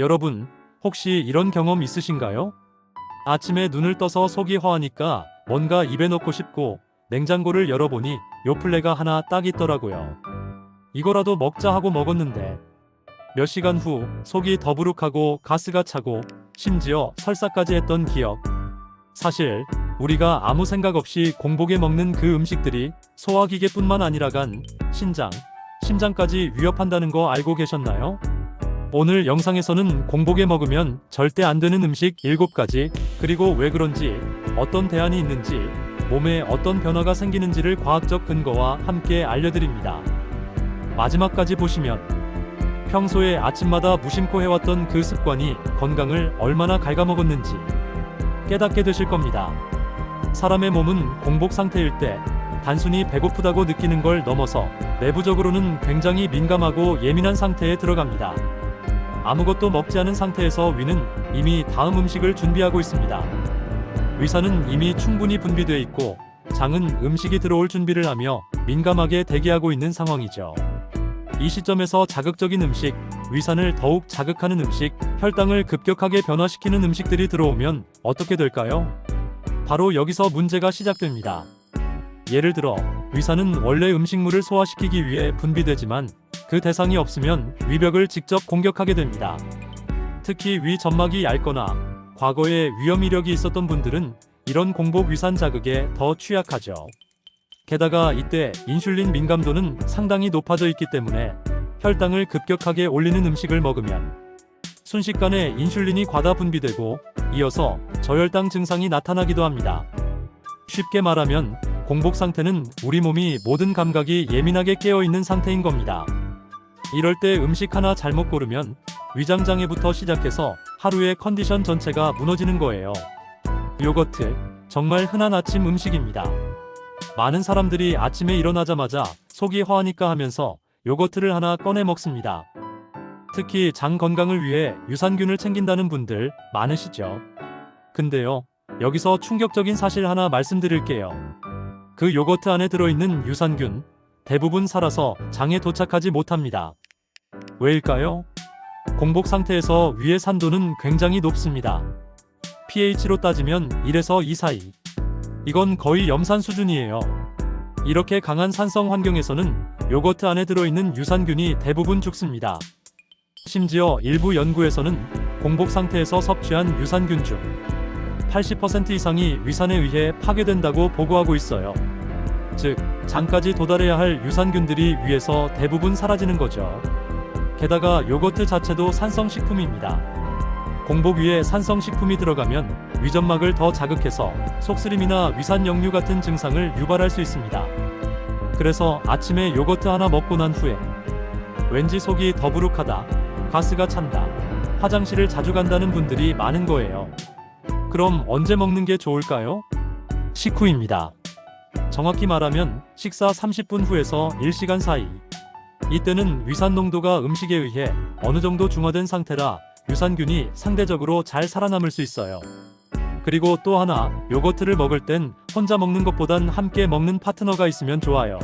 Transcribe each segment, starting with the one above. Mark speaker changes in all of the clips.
Speaker 1: 여러분, 혹시 이런 경험 있으신가요? 아침에 눈을 떠서 속이 허하니까 뭔가 입에 넣고 싶고 냉장고를 열어보니 요플레가 하나 딱 있더라고요. 이거라도 먹자 하고 먹었는데 몇 시간 후 속이 더부룩하고 가스가 차고 심지어 설사까지 했던 기억. 사실 우리가 아무 생각 없이 공복에 먹는 그 음식들이 소화기계뿐만 아니라 간, 신장, 심장까지 위협한다는 거 알고 계셨나요? 오늘 영상에서는 공복에 먹으면 절대 안 되는 음식 7가지, 그리고 왜 그런지, 어떤 대안이 있는지, 몸에 어떤 변화가 생기는지를 과학적 근거와 함께 알려드립니다. 마지막까지 보시면 평소에 아침마다 무심코 해왔던 그 습관이 건강을 얼마나 갉아먹었는지 깨닫게 되실 겁니다. 사람의 몸은 공복 상태일 때 단순히 배고프다고 느끼는 걸 넘어서 내부적으로는 굉장히 민감하고 예민한 상태에 들어갑니다. 아무것도 먹지 않은 상태에서 위는 이미 다음 음식을 준비하고 있습니다. 위산은 이미 충분히 분비되어 있고 장은 음식이 들어올 준비를 하며 민감하게 대기하고 있는 상황이죠. 이 시점에서 자극적인 음식, 위산을 더욱 자극하는 음식, 혈당을 급격하게 변화시키는 음식들이 들어오면 어떻게 될까요? 바로 여기서 문제가 시작됩니다. 예를 들어, 위산은 원래 음식물을 소화시키기 위해 분비되지만 그 대상이 없으면 위벽을 직접 공격하게 됩니다. 특히 위 점막이 얇거나 과거에 위험 이력이 있었던 분들은 이런 공복 위산 자극에 더 취약하죠. 게다가 이때 인슐린 민감도는 상당히 높아져 있기 때문에 혈당을 급격하게 올리는 음식을 먹으면 순식간에 인슐린이 과다 분비되고 이어서 저혈당 증상이 나타나기도 합니다. 쉽게 말하면 공복 상태는 우리 몸이 모든 감각이 예민하게 깨어 있는 상태인 겁니다. 이럴 때 음식 하나 잘못 고르면 위장 장애부터 시작해서 하루의 컨디션 전체가 무너지는 거예요. 요거트 정말 흔한 아침 음식입니다. 많은 사람들이 아침에 일어나자마자 속이 허하니까 하면서 요거트를 하나 꺼내 먹습니다. 특히 장 건강을 위해 유산균을 챙긴다는 분들 많으시죠? 근데요, 여기서 충격적인 사실 하나 말씀드릴게요. 그 요거트 안에 들어있는 유산균 대부분 살아서 장에 도착하지 못합니다. 왜일까요? 공복 상태에서 위의 산도는 굉장히 높습니다. pH로 따지면 1에서 2 사이. 이건 거의 염산 수준이에요. 이렇게 강한 산성 환경에서는 요거트 안에 들어있는 유산균이 대부분 죽습니다. 심지어 일부 연구에서는 공복 상태에서 섭취한 유산균 중 80% 이상이 위산에 의해 파괴된다고 보고하고 있어요. 즉, 장까지 도달해야 할 유산균들이 위에서 대부분 사라지는 거죠. 게다가 요거트 자체도 산성식품입니다. 공복 위에 산성식품이 들어가면 위점막을 더 자극해서 속쓰림이나 위산 역류 같은 증상을 유발할 수 있습니다. 그래서 아침에 요거트 하나 먹고 난 후에 왠지 속이 더부룩하다, 가스가 찬다, 화장실을 자주 간다는 분들이 많은 거예요. 그럼 언제 먹는 게 좋을까요? 식후입니다. 정확히 말하면 식사 30분 후에서 1시간 사이. 이때는 위산 농도가 음식에 의해 어느 정도 중화된 상태라 유산균이 상대적으로 잘 살아남을 수 있어요. 그리고 또 하나, 요거트를 먹을 땐 혼자 먹는 것보단 함께 먹는 파트너가 있으면 좋아요.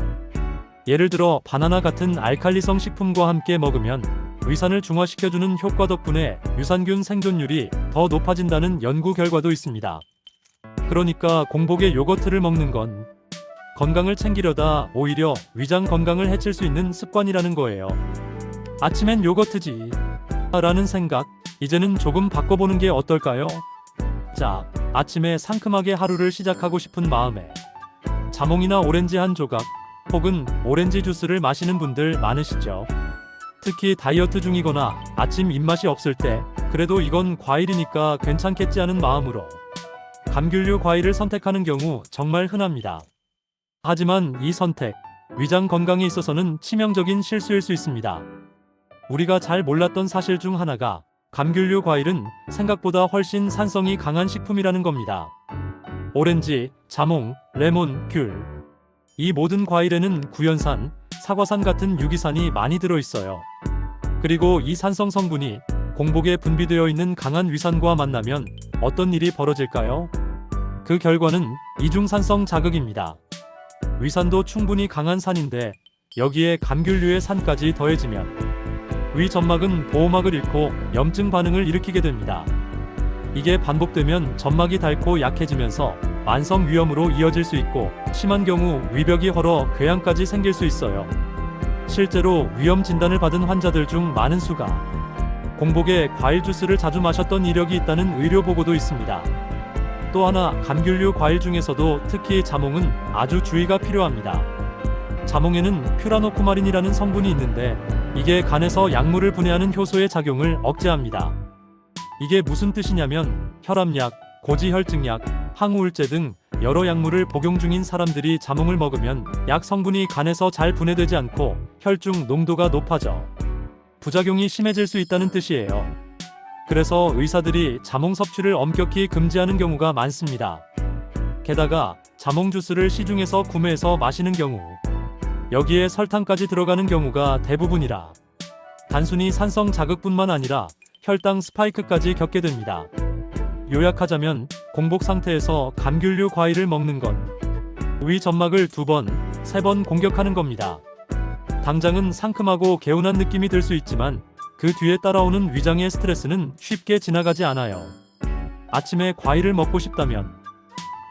Speaker 1: 예를 들어 바나나 같은 알칼리성 식품과 함께 먹으면 위산을 중화시켜주는 효과 덕분에 유산균 생존율이 더 높아진다는 연구 결과도 있습니다. 그러니까 공복에 요거트를 먹는 건 건강을 챙기려다 오히려 위장 건강을 해칠 수 있는 습관이라는 거예요. 아침엔 요거트지. 라는 생각, 이제는 조금 바꿔보는 게 어떨까요? 자, 아침에 상큼하게 하루를 시작하고 싶은 마음에 자몽이나 오렌지 한 조각, 혹은 오렌지 주스를 마시는 분들 많으시죠? 특히 다이어트 중이거나 아침 입맛이 없을 때 그래도 이건 과일이니까 괜찮겠지 하는 마음으로 감귤류 과일을 선택하는 경우 정말 흔합니다. 하지만 이 선택, 위장 건강에 있어서는 치명적인 실수일 수 있습니다. 우리가 잘 몰랐던 사실 중 하나가 감귤류 과일은 생각보다 훨씬 산성이 강한 식품이라는 겁니다. 오렌지, 자몽, 레몬, 귤. 이 모든 과일에는 구연산, 사과산 같은 유기산이 많이 들어있어요. 그리고 이 산성 성분이 공복에 분비되어 있는 강한 위산과 만나면 어떤 일이 벌어질까요? 그 결과는 이중산성 자극입니다. 위산도 충분히 강한 산인데 여기에 감귤류의 산까지 더해지면 위 점막은 보호막을 잃고 염증 반응을 일으키게 됩니다. 이게 반복되면 점막이 닳고 약해지면서 만성 위염으로 이어질 수 있고 심한 경우 위벽이 헐어 궤양까지 생길 수 있어요. 실제로 위염 진단을 받은 환자들 중 많은 수가 공복에 과일 주스를 자주 마셨던 이력이 있다는 의료 보고도 있습니다. 또 하나 감귤류 과일 중에서도 특히 자몽은 아주 주의가 필요합니다. 자몽에는 퓨라노코마린이라는 성분이 있는데 이게 간에서 약물을 분해하는 효소의 작용을 억제합니다. 이게 무슨 뜻이냐면 혈압약, 고지혈증약, 항우울제 등 여러 약물을 복용 중인 사람들이 자몽을 먹으면 약 성분이 간에서 잘 분해되지 않고 혈중 농도가 높아져 부작용이 심해질 수 있다는 뜻이에요. 그래서 의사들이 자몽 섭취를 엄격히 금지하는 경우가 많습니다. 게다가 자몽 주스를 시중에서 구매해서 마시는 경우 여기에 설탕까지 들어가는 경우가 대부분이라 단순히 산성 자극뿐만 아니라 혈당 스파이크까지 겪게 됩니다. 요약하자면 공복 상태에서 감귤류 과일을 먹는 건 위 점막을 두 번, 세 번 공격하는 겁니다. 당장은 상큼하고 개운한 느낌이 들 수 있지만 그 뒤에 따라오는 위장의 스트레스는 쉽게 지나가지 않아요. 아침에 과일을 먹고 싶다면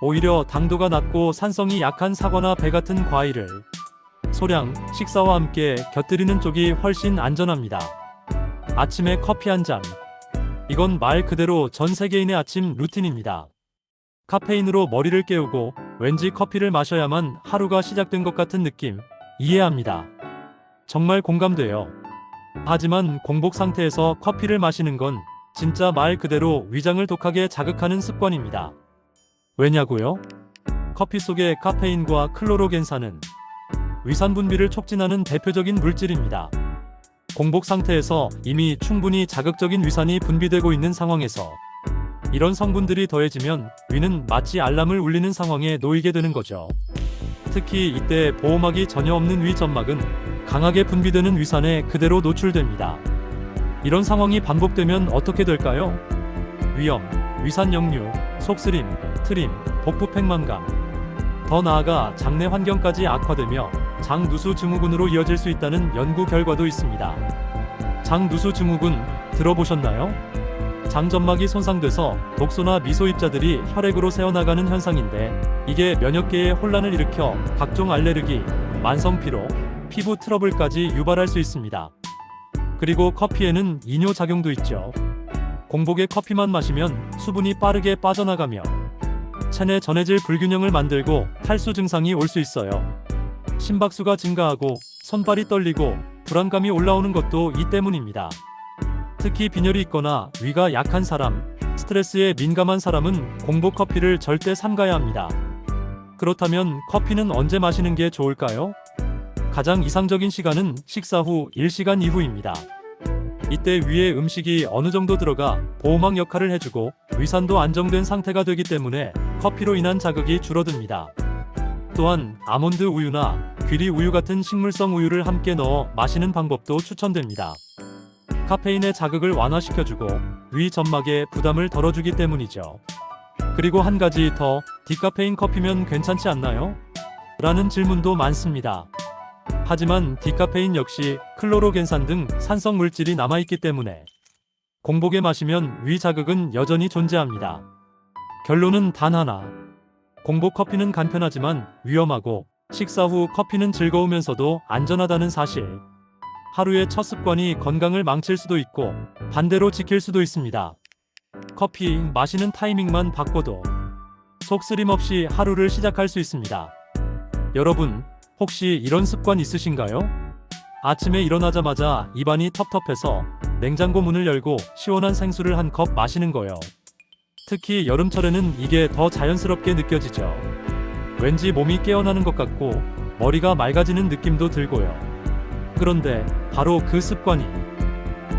Speaker 1: 오히려 당도가 낮고 산성이 약한 사과나 배 같은 과일을 소량 식사와 함께 곁들이는 쪽이 훨씬 안전합니다. 아침에 커피 한 잔. 이건 말 그대로 전 세계인의 아침 루틴입니다. 카페인으로 머리를 깨우고 왠지 커피를 마셔야만 하루가 시작된 것 같은 느낌 이해합니다. 정말 공감돼요. 하지만 공복 상태에서 커피를 마시는 건 진짜 말 그대로 위장을 독하게 자극하는 습관입니다. 왜냐고요? 커피 속의 카페인과 클로로겐산은 위산 분비를 촉진하는 대표적인 물질입니다. 공복 상태에서 이미 충분히 자극적인 위산이 분비되고 있는 상황에서 이런 성분들이 더해지면 위는 마치 알람을 울리는 상황에 놓이게 되는 거죠. 특히 이때 보호막이 전혀 없는 위 점막은 강하게 분비되는 위산에 그대로 노출됩니다. 이런 상황이 반복되면 어떻게 될까요? 위염, 위산 역류, 속쓰림, 트림, 복부 팽만감. 더 나아가 장내 환경까지 악화되며 장누수 증후군으로 이어질 수 있다는 연구 결과도 있습니다. 장누수 증후군 들어보셨나요? 장점막이 손상돼서 독소나 미소 입자들이 혈액으로 새어나가는 현상인데 이게 면역계에 혼란을 일으켜 각종 알레르기, 만성 피로, 피부 트러블까지 유발할 수 있습니다. 그리고 커피에는 이뇨 작용도 있죠. 공복에 커피만 마시면 수분이 빠르게 빠져나가며 체내 전해질 불균형을 만들고 탈수 증상이 올 수 있어요. 심박수가 증가하고 손발이 떨리고 불안감이 올라오는 것도 이 때문입니다. 특히 빈혈이 있거나 위가 약한 사람, 스트레스에 민감한 사람은 공복 커피를 절대 삼가야 합니다. 그렇다면 커피는 언제 마시는 게 좋을까요? 가장 이상적인 시간은 식사 후 1시간 이후입니다. 이때 위에 음식이 어느 정도 들어가 보호막 역할을 해주고 위산도 안정된 상태가 되기 때문에 커피로 인한 자극이 줄어듭니다. 또한 아몬드 우유나 귀리 우유 같은 식물성 우유를 함께 넣어 마시는 방법도 추천됩니다. 카페인의 자극을 완화시켜주고 위 점막에 부담을 덜어주기 때문이죠. 그리고 한 가지 더 디카페인 커피면 괜찮지 않나요? 라는 질문도 많습니다. 하지만 디카페인 역시 클로로겐산 등 산성 물질이 남아있기 때문에 공복에 마시면 위 자극은 여전히 존재합니다. 결론은 단 하나. 공복 커피는 간편하지만 위험하고 식사 후 커피는 즐거우면서도 안전하다는 사실. 하루의 첫 습관이 건강을 망칠 수도 있고 반대로 지킬 수도 있습니다. 커피 마시는 타이밍만 바꿔도 속쓰림 없이 하루를 시작할 수 있습니다. 여러분, 혹시 이런 습관 있으신가요? 아침에 일어나자마자 입안이 텁텁해서 냉장고 문을 열고 시원한 생수를 한 컵 마시는 거요. 특히 여름철에는 이게 더 자연스럽게 느껴지죠. 왠지 몸이 깨어나는 것 같고 머리가 맑아지는 느낌도 들고요. 그런데 바로 그 습관이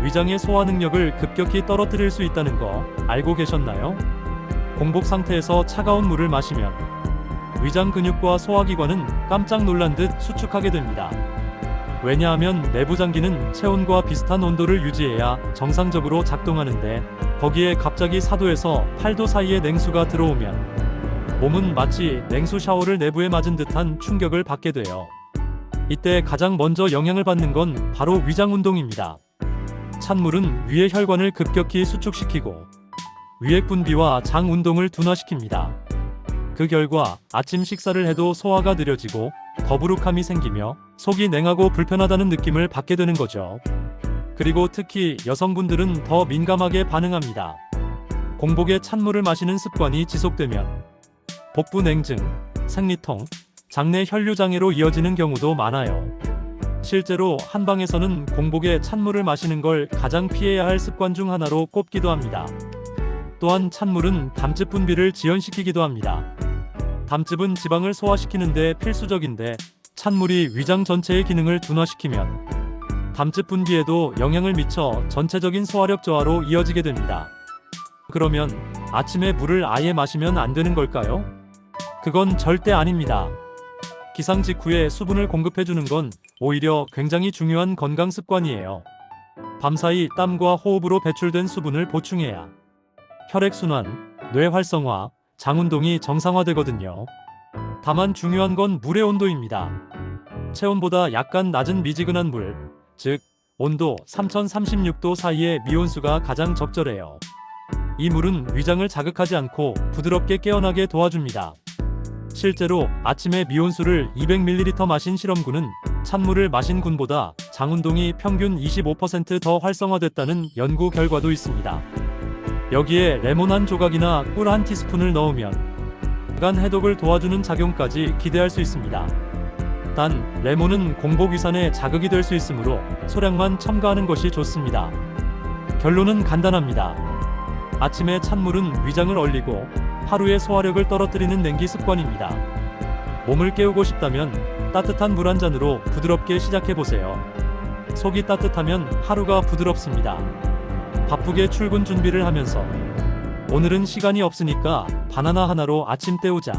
Speaker 1: 위장의 소화 능력을 급격히 떨어뜨릴 수 있다는 거 알고 계셨나요? 공복 상태에서 차가운 물을 마시면 위장 근육과 소화기관은 깜짝 놀란 듯 수축하게 됩니다. 왜냐하면 내부 장기는 체온과 비슷한 온도를 유지해야 정상적으로 작동하는데 거기에 갑자기 4도에서 8도 사이의 냉수가 들어오면 몸은 마치 냉수 샤워를 내부에 맞은 듯한 충격을 받게 돼요. 이때 가장 먼저 영향을 받는 건 바로 위장 운동입니다. 찬물은 위의 혈관을 급격히 수축시키고 위액 분비와 장 운동을 둔화시킵니다. 그 결과 아침 식사를 해도 소화가 느려지고 더부룩함이 생기며 속이 냉하고 불편하다는 느낌을 받게 되는 거죠. 그리고 특히 여성분들은 더 민감하게 반응합니다. 공복에 찬물을 마시는 습관이 지속되면 복부 냉증, 생리통, 장내 혈류 장애로 이어지는 경우도 많아요. 실제로 한방에서는 공복에 찬물을 마시는 걸 가장 피해야 할 습관 중 하나로 꼽기도 합니다. 또한 찬물은 담즙 분비를 지연시키기도 합니다. 담즙은 지방을 소화시키는데 필수적인데 찬물이 위장 전체의 기능을 둔화시키면 담즙 분비에도 영향을 미쳐 전체적인 소화력 저하로 이어지게 됩니다. 그러면 아침에 물을 아예 마시면 안 되는 걸까요? 그건 절대 아닙니다. 기상 직후에 수분을 공급해주는 건 오히려 굉장히 중요한 건강 습관이에요. 밤사이 땀과 호흡으로 배출된 수분을 보충해야 혈액순환, 뇌 활성화, 장 운동이 정상화되거든요. 다만 중요한 건 물의 온도입니다. 체온보다 약간 낮은 미지근한 물, 즉 온도 3036도 사이의 미온수가 가장 적절해요. 이 물은 위장을 자극하지 않고 부드럽게 깨어나게 도와줍니다. 실제로 아침에 미온수를 200ml 마신 실험군은 찬물을 마신 군보다 장 운동이 평균 25%더 활성화됐다는 연구 결과도 있습니다. 여기에 레몬 한 조각이나 꿀 한 티스푼을 넣으면 간 해독을 도와주는 작용까지 기대할 수 있습니다. 단 레몬은 공복 위산에 자극이 될 수 있으므로 소량만 첨가하는 것이 좋습니다. 결론은 간단합니다. 아침에 찬물은 위장을 얼리고 하루의 소화력을 떨어뜨리는 냉기 습관입니다. 몸을 깨우고 싶다면 따뜻한 물 한 잔으로 부드럽게 시작해 보세요. 속이 따뜻하면 하루가 부드럽습니다. 바쁘게 출근 준비를 하면서 오늘은 시간이 없으니까 바나나 하나로 아침 때우자.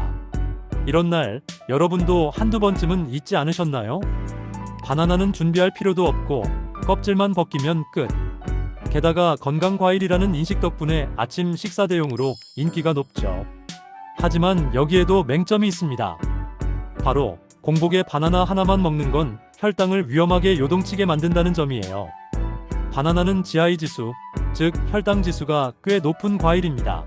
Speaker 1: 이런 날 여러분도 한두 번쯤은 잊지 않으셨나요? 바나나는 준비할 필요도 없고 껍질만 벗기면 끝. 게다가 건강 과일이라는 인식 덕분에 아침 식사 대용으로 인기가 높죠. 하지만 여기에도 맹점이 있습니다. 바로 공복에 바나나 하나만 먹는 건 혈당을 위험하게 요동치게 만든다는 점이에요. 바나나는 GI 지수, 즉 혈당 지수가 꽤 높은 과일입니다.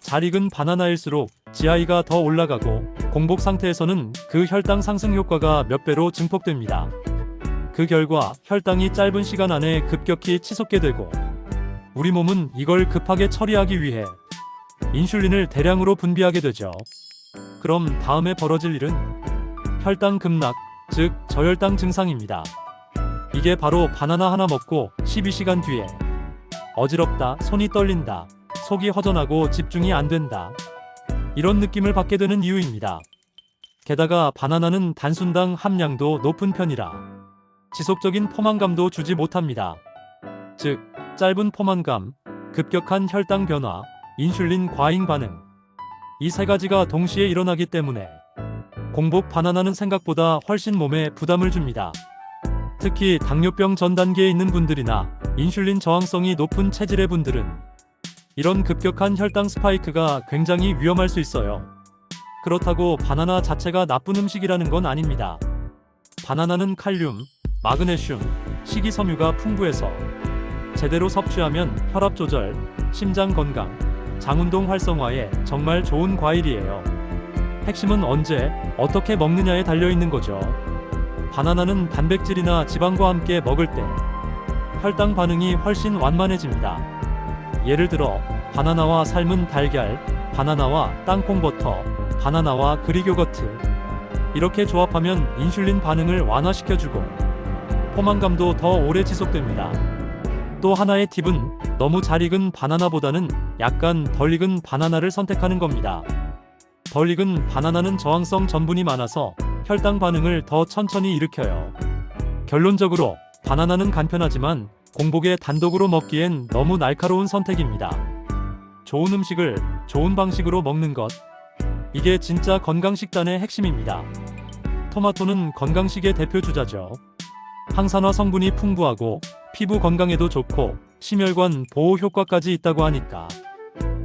Speaker 1: 잘 익은 바나나일수록 GI가 더 올라가고 공복 상태에서는 그 혈당 상승 효과가 몇 배로 증폭됩니다. 그 결과 혈당이 짧은 시간 안에 급격히 치솟게 되고 우리 몸은 이걸 급하게 처리하기 위해 인슐린을 대량으로 분비하게 되죠. 그럼 다음에 벌어질 일은 혈당 급락, 즉 저혈당 증상입니다. 이게 바로 바나나 하나 먹고 12시간 뒤에 어지럽다, 손이 떨린다, 속이 허전하고 집중이 안 된다. 이런 느낌을 받게 되는 이유입니다. 게다가 바나나는 단순당 함량도 높은 편이라 지속적인 포만감도 주지 못합니다. 즉, 짧은 포만감, 급격한 혈당 변화, 인슐린 과잉 반응. 이 세 가지가 동시에 일어나기 때문에 공복 바나나는 생각보다 훨씬 몸에 부담을 줍니다. 특히 당뇨병 전 단계에 있는 분들이나 인슐린 저항성이 높은 체질의 분들은 이런 급격한 혈당 스파이크가 굉장히 위험할 수 있어요. 그렇다고 바나나 자체가 나쁜 음식이라는 건 아닙니다. 바나나는 칼륨, 마그네슘, 식이섬유가 풍부해서 제대로 섭취하면 혈압 조절, 심장 건강, 장운동 활성화에 정말 좋은 과일이에요. 핵심은 언제, 어떻게 먹느냐에 달려 있는 거죠. 바나나는 단백질이나 지방과 함께 먹을 때 혈당 반응이 훨씬 완만해집니다. 예를 들어 바나나와 삶은 달걀, 바나나와 땅콩 버터, 바나나와 그릭 요거트 이렇게 조합하면 인슐린 반응을 완화시켜주고 포만감도 더 오래 지속됩니다. 또 하나의 팁은 너무 잘 익은 바나나보다는 약간 덜 익은 바나나를 선택하는 겁니다. 덜 익은 바나나는 저항성 전분이 많아서 혈당 반응을 더 천천히 일으켜요. 결론적으로 바나나는 간편하지만 공복에 단독으로 먹기엔 너무 날카로운 선택입니다. 좋은 음식을 좋은 방식으로 먹는 것. 이게 진짜 건강식단의 핵심입니다. 토마토는 건강식의 대표 주자죠. 항산화 성분이 풍부하고 피부 건강에도 좋고 심혈관 보호 효과까지 있다고 하니까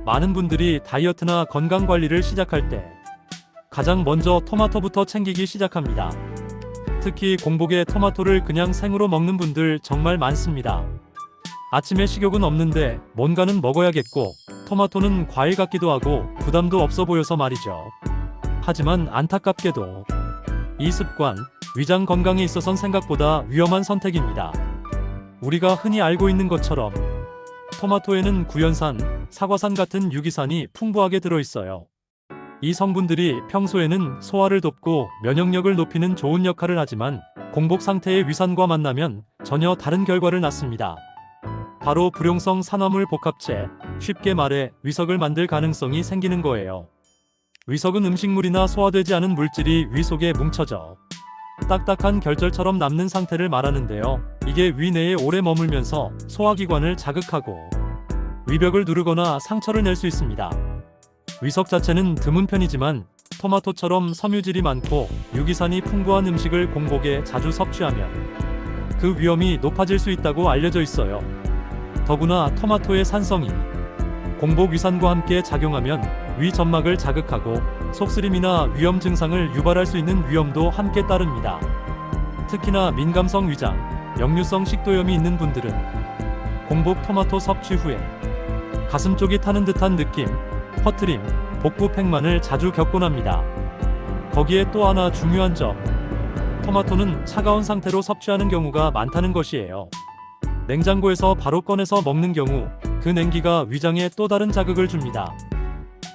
Speaker 1: 많은 분들이 다이어트나 건강 관리를 시작할 때 가장 먼저 토마토부터 챙기기 시작합니다. 특히 공복에 토마토를 그냥 생으로 먹는 분들 정말 많습니다. 아침에 식욕은 없는데 뭔가는 먹어야겠고 토마토는 과일 같기도 하고 부담도 없어 보여서 말이죠. 하지만 안타깝게도 이 습관 위장 건강에 있어선 생각보다 위험한 선택입니다. 우리가 흔히 알고 있는 것처럼 토마토에는 구연산, 사과산 같은 유기산이 풍부하게 들어 있어요. 이 성분들이 평소에는 소화를 돕고 면역력을 높이는 좋은 역할을 하지만 공복 상태의 위산과 만나면 전혀 다른 결과를 낳습니다. 바로 불용성 산화물 복합체, 쉽게 말해 위석을 만들 가능성이 생기는 거예요. 위석은 음식물이나 소화되지 않은 물질이 위 속에 뭉쳐져 딱딱한 결절처럼 남는 상태를 말하는데요. 이게 위 내에 오래 머물면서 소화기관을 자극하고 위벽을 누르거나 상처를 낼 수 있습니다. 위석 자체는 드문 편이지만 토마토처럼 섬유질이 많고 유기산이 풍부한 음식을 공복에 자주 섭취하면 그 위험이 높아질 수 있다고 알려져 있어요. 더구나 토마토의 산성이 공복 위산과 함께 작용하면 위 점막을 자극하고 속쓰림이나 위염 증상을 유발할 수 있는 위험도 함께 따릅니다. 특히나 민감성 위장, 역류성 식도염이 있는 분들은 공복 토마토 섭취 후에 가슴 쪽이 타는 듯한 느낌, 퍼트림, 복부 팽만을 자주 겪곤 합니다. 거기에 또 하나 중요한 점, 토마토는 차가운 상태로 섭취하는 경우가 많다는 것이에요. 냉장고에서 바로 꺼내서 먹는 경우 그 냉기가 위장에 또 다른 자극을 줍니다.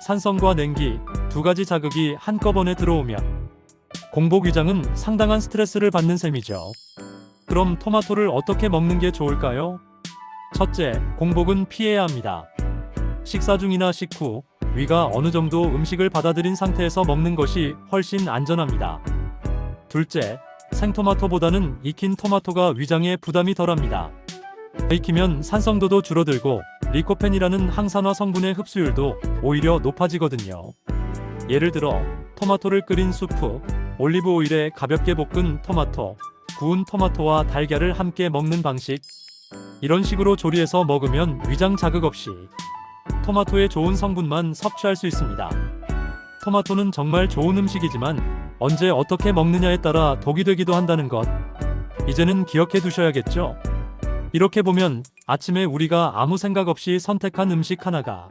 Speaker 1: 산성과 냉기 두 가지 자극이 한꺼번에 들어오면 공복 위장은 상당한 스트레스를 받는 셈이죠. 그럼 토마토를 어떻게 먹는 게 좋을까요? 첫째, 공복은 피해야 합니다. 식사 중이나 식후 위가 어느 정도 음식을 받아들인 상태에서 먹는 것이 훨씬 안전합니다. 둘째, 생토마토보다는 익힌 토마토가 위장에 부담이 덜합니다. 익히면 산성도도 줄어들고 리코펜이라는 항산화 성분의 흡수율도 오히려 높아지거든요. 예를 들어 토마토를 끓인 수프, 올리브 오일에 가볍게 볶은 토마토, 구운 토마토와 달걀을 함께 먹는 방식. 이런 식으로 조리해서 먹으면 위장 자극 없이 토마토의 좋은 성분만 섭취할 수 있습니다. 토마토는 정말 좋은 음식이지만 언제 어떻게 먹느냐에 따라 독이 되기도 한다는 것. 이제는 기억해 두셔야겠죠? 이렇게 보면 아침에 우리가 아무 생각 없이 선택한 음식 하나가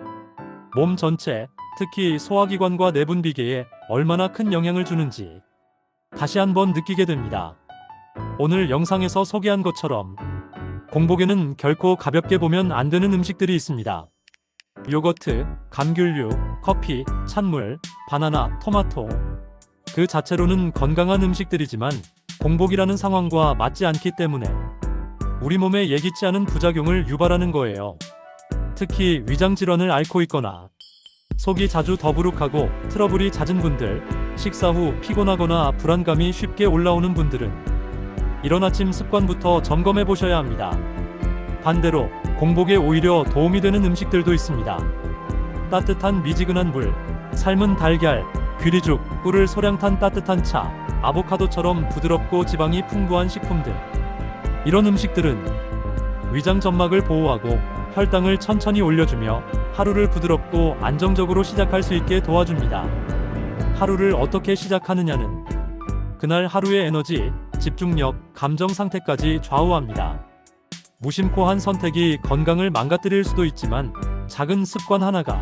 Speaker 1: 몸 전체, 특히 소화기관과 내분비계에 얼마나 큰 영향을 주는지 다시 한번 느끼게 됩니다. 오늘 영상에서 소개한 것처럼 공복에는 결코 가볍게 보면 안 되는 음식들이 있습니다. 요거트, 감귤류, 커피, 찬물, 바나나, 토마토. 그 자체로는 건강한 음식들이지만 공복이라는 상황과 맞지 않기 때문에 우리 몸에 예기치 않은 부작용을 유발하는 거예요. 특히 위장 질환을 앓고 있거나 속이 자주 더부룩하고 트러블이 잦은 분들, 식사 후 피곤하거나 불안감이 쉽게 올라오는 분들은 이런 아침 습관부터 점검해 보셔야 합니다. 반대로 공복에 오히려 도움이 되는 음식들도 있습니다. 따뜻한 미지근한 물, 삶은 달걀, 귀리죽, 꿀을 소량 탄 따뜻한 차, 아보카도처럼 부드럽고 지방이 풍부한 식품들. 이런 음식들은 위장 점막을 보호하고 혈당을 천천히 올려주며 하루를 부드럽고 안정적으로 시작할 수 있게 도와줍니다. 하루를 어떻게 시작하느냐는 그날 하루의 에너지, 집중력, 감정 상태까지 좌우합니다. 무심코 한 선택이 건강을 망가뜨릴 수도 있지만 작은 습관 하나가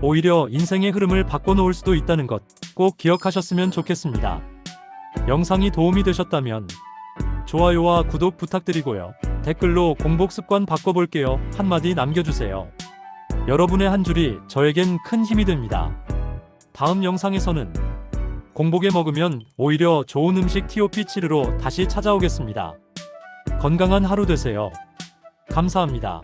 Speaker 1: 오히려 인생의 흐름을 바꿔놓을 수도 있다는 것 꼭 기억하셨으면 좋겠습니다. 영상이 도움이 되셨다면 좋아요와 구독 부탁드리고요. 댓글로 공복 습관 바꿔볼게요. 한마디 남겨주세요. 여러분의 한 줄이 저에겐 큰 힘이 됩니다. 다음 영상에서는 공복에 먹으면 오히려 좋은 음식 TOP7으로 다시 찾아오겠습니다. 건강한 하루 되세요. 감사합니다.